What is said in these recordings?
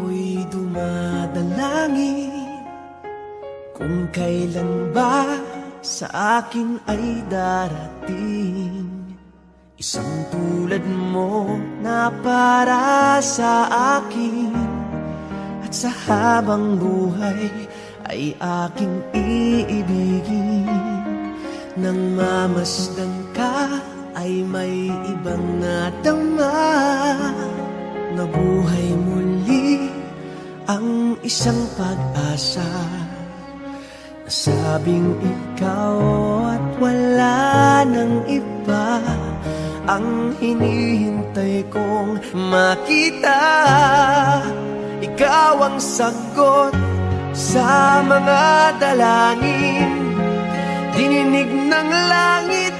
Ako'y dumadalangin. Kung kailan ba sa akin ay darating? Isang tulad mo na para sa akin. At sa habang buhay ay aking iibigin. Nang mamasdan ka ay may ibang nadama Nabuhay muli ang isang pag-asa Nasabing ikaw at wala nang iba Ang hinihintay kong makita. Ikaw ang sagot sa mga dalangin. Dininig ng langit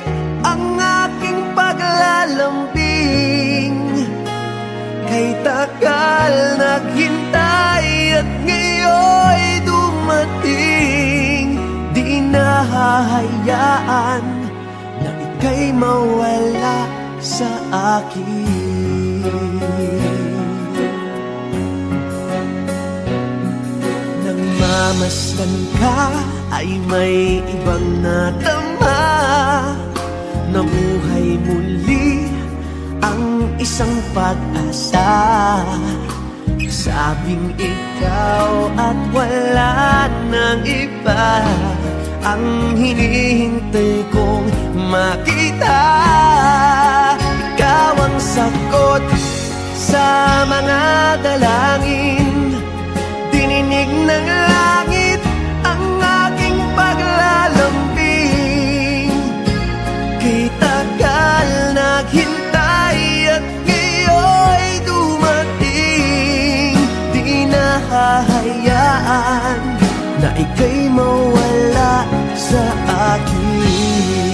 nahahayaan na ika'y mawala sa akin. Nang mamasdan ka ay may ibang natama. Nabuhay muli ang isang pag-asa. Sabing ikaw at wala nang iba Ang hinihintay kong makita. Ikaw ang sagot sa mga dalangin. Dininig ng langit ang aking paglalambing. Kay tagal naghintay at ngayon'y dumating. Di nahahayaan na ika'y mawala sa akin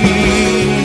ti.